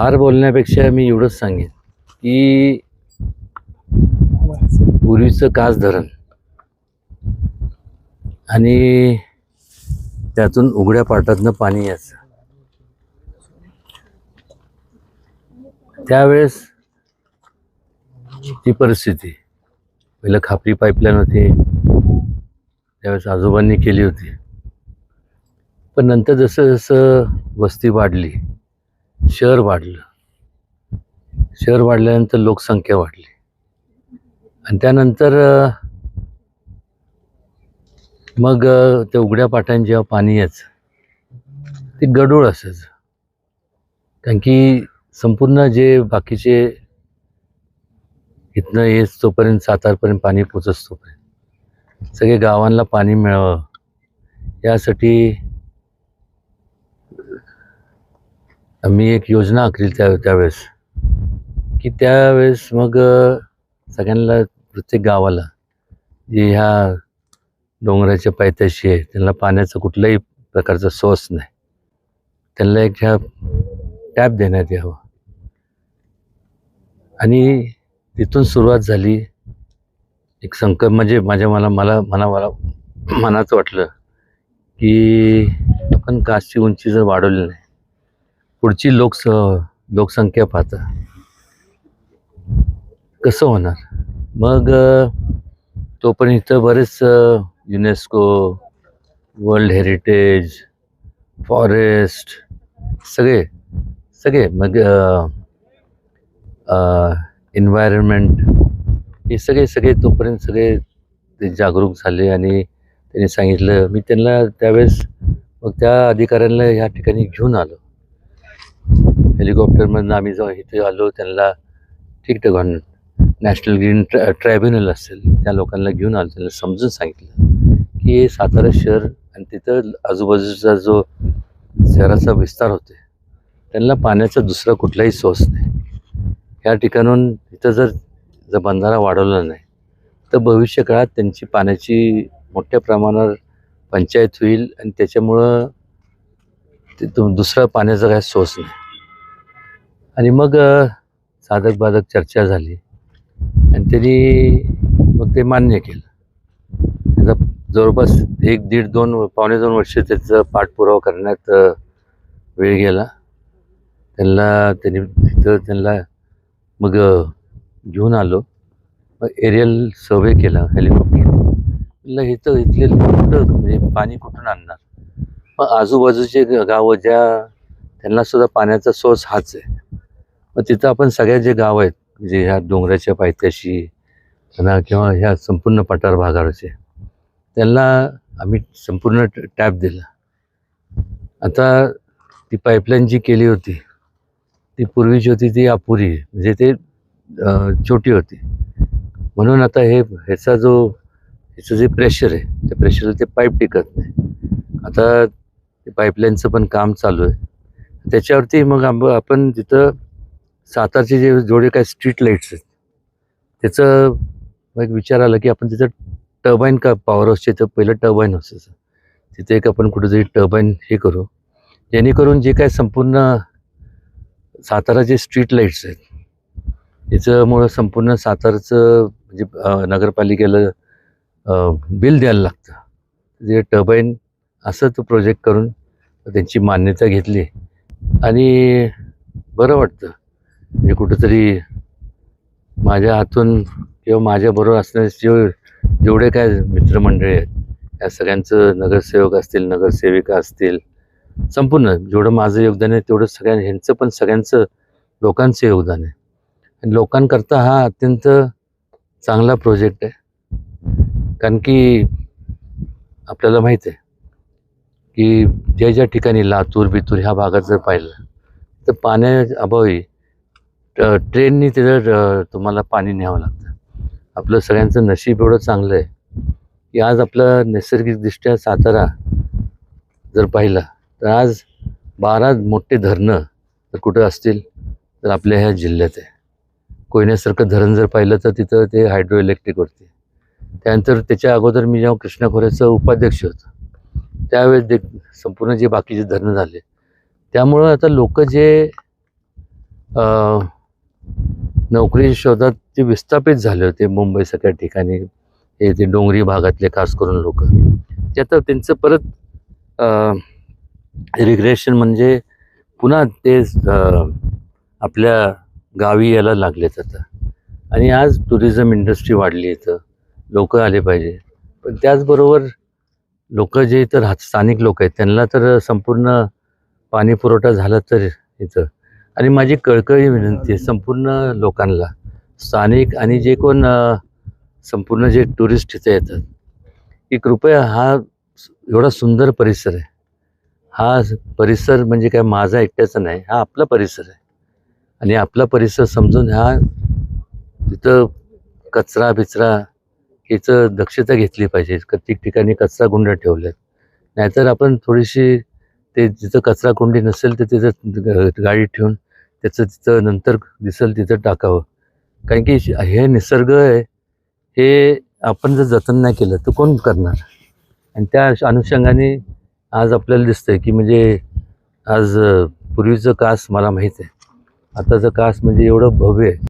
फार बोलण्यापेक्षा मी एवढंच सांगेन की पूर्वीचं कास धरण आणि त्यातून उघड्या पाटातनं पाणी यायचं. त्यावेळेस ती परिस्थिती पहिलं खापरी पाईपलाईन होती त्यावेळेस आजोबांनी केली होती. पण नंतर जसं जसं वस्ती वाढली शहर वाढलं. शहर वाढल्यानंतर लोकसंख्या वाढली. आणि त्यानंतर मग ते त्या उघड्या पाटाने जेव्हा पाणी यायचं ते गडूळ असायचं. कारण की संपूर्ण जे बाकीचे इथनं येस तोपर्यंत सातारपर्यंत पाणी पोचत तोपर्यंत सगळे गावांना पाणी मिळावं यासाठी आम्ही एक योजना आखली त्या त्यावेळेस. की त्यावेळेस मग सगळ्यांना प्रत्येक गावाला जे ह्या डोंगराच्या पायथ्याशी आहे त्यांना पाण्याचा कुठलाही प्रकारचा सोर्स नाही. त्यांना एक ह्या टॅप देण्यात यावं. आणि तिथून सुरुवात झाली. एक संकट म्हणजे माझ्या मला मला मना मला मनाचं वाटलं की आपण कासची उंची जर वाढवली नाही पुढची लोकस लोकसंख्या पाहता. कसं होणार? मग तोपर्यंत इथं बरेच युनेस्को वर्ल्ड हेरिटेज फॉरेस्ट सगळे सगळे मग एन्व्हायरमेंट हे सगळे सगळे तोपर्यंत सगळे ते जागरूक झाले आणि त्यांनी सांगितलं. मी त्यांना त्यावेळेस मग त्या अधिकाऱ्यांना ह्या ठिकाणी घेऊन आलो. हेलिकॉप्टरमधनं आम्ही जेव्हा इथे आलो त्यांना ठिकठिकाण नॅशनल ग्रीन ट्रॅ ट्रायब्युनल असेल त्या लोकांना घेऊन आलो त्यांना समजून सांगितलं की हे सातारा शहर आणि तिथं आजूबाजूचा जो शहराचा विस्तार होते त्यांना पाण्याचा दुसरा कुठलाही सोर्स नाही. ह्या ठिकाणून इथं जर जर बंधारा वाढवला नाही तर भविष्य काळात त्यांची पाण्याची मोठ्या प्रमाणावर पंचायत होईल आणि त्याच्यामुळं तिथून दुसरा पाण्याचा काही सोर्स नाही. आणि मग साधक बाधक चर्चा झाली. आणि त्यांनी मग ते मान्य केलं. त्याचा जवळपास एक दीड दोन पावणे दोन वर्ष त्याचा पाठपुरावा करण्यात वेळ गेला. त्यांना त्यांनी तिथं त्यांना मग घेऊन आलो. मग एरियल सर्वे केला हेलिकॉप्टर म्हणलं इथं इथले कुठं म्हणजे पाणी कुठून आणणार? मग आजूबाजूचे ग- गावं ज्या त्यांना सुद्धा पाण्याचा सोर्स हाच आहे. मग तिथं आपण सगळ्या जे गाव आहेत म्हणजे ह्या डोंगराच्या पायथ्याशी म्हणा किंवा ह्या संपूर्ण पठार भागावरचे त्यांना आम्ही संपूर्ण टॅप दिला. आता ती पाईपलाईन जी केली होती ती पूर्वीची होती ती अपुरी म्हणजे ते छोटी होती. म्हणून आता हे ह्याचा जो ह्याचं जे प्रेशर आहे त्या प्रेशरला ते पाईप टिकत नाही. आता ते पाईपलाईनचं पण काम चालू आहे. त्याच्यावरती मग आंब आपण तिथं सातारचे जे जेवढे काय स्ट्रीट लाईट्स आहेत त्याचं एक विचार आला की आपण तिथं टर्बाईन का पॉवर हाऊसचे तर पहिलं टर्बाईन असायचं तिथे एक आपण कुठेतरी टर्बाईन हे करू. जेणेकरून जे काय संपूर्ण सातारा जे स्ट्रीट लाईट्स आहेत त्याच्यामुळं संपूर्ण सातारचं म्हणजे नगरपालिकेला बिल द्यायला लागतं. जे टर्बाईन असं तो प्रोजेक्ट करून त्यांची मान्यता घेतली. आणि बरं वाटतं. म्हणजे कुठंतरी माझ्या हातून किंवा माझ्याबरोबर असणारे जे जेवढे काय मित्रमंडळी आहेत या सगळ्यांचं नगरसेवक असतील नगरसेविका असतील संपूर्ण जेवढं माझं योगदान आहे तेवढं सगळ्या ह्यांचं पण सगळ्यांचं लोकांचं योगदान आहे. आणि लोकांकरता हा अत्यंत चांगला प्रोजेक्ट आहे. कारण की आपल्याला माहीत आहे की ज्या ज्या ठिकाणी लातूर बितूर ह्या भागात जर पाहिलं तर पाण्याअभावी ट्रेननी तिथं तुम्हाला पाणी न्यावं लागतं. आपलं सगळ्यांचं नशीब एवढं चांगलं आहे की आज आपलं नैसर्गिकदृष्ट्या सातारा जर पाहिला तर आज बारा मोठे धरणं जर कुठं असतील? तर आपल्या ह्या जिल्ह्यात आहे. कोयन्यासारखं धरण जर पाहिलं तर तिथं ते हायड्रो इलेक्ट्रिकवरती त्यानंतर त्याच्या अगोदर मी जेव्हा कृष्णाखोऱ्याचं उपाध्यक्ष होतो त्यावेळेस दे संपूर्ण जे बाकीचे धरणं झाले त्यामुळं आता लोक जे नोकरी शोधात ते विस्थापित झाले होते मुंबईसारख्या ठिकाणी. हे ते डोंगरी भागातले खास करून लोक. ते आता त्यांचं परत रिग्रेशन म्हणजे पुन्हा ते आपल्या गावी यायला लागलेत आता. आणि आज टुरिझम इंडस्ट्री वाढली इथं. लोक आले पाहिजे. पण त्याचबरोबर लोक जे इथं राहत स्थानिक लोक आहेत त्यांना तर संपूर्ण पाणी पुरवठा झाला तर इथं. आणि माझी कळकळी विनंती आहे संपूर्ण लोकांना. स्थानिक आणि जे कोण संपूर्ण जे टुरिस्ट इथे येतात की कृपया हा एवढा सुंदर परिसर आहे. हा परिसर म्हणजे काय माझा एकट्याचा नाही हा आपला परिसर आहे. आणि आपला परिसर समजून हा तिथं कचरा बिचरा याचं दक्षता घेतली पाहिजे प्रत्येक ठिकाणी कचरा गुंड ठेवलेत नाहीतर आपण थोडीशी ते जिथं कचरा कुंडी नसेल तर तिथं गाडी ठेवून त्याचं तिथं नंतर दिसेल तिथं टाकावं. कारण की हे निसर्ग आहे हे आपण जर जतन नाही केलं तर कोण करणार? आणि त्या अनुषंगाने आज आपल्याला दिसतंय की म्हणजे आज पूर्वीचं कास मला माहीत आहे. आताचं कास म्हणजे एवढं भव्य आहे.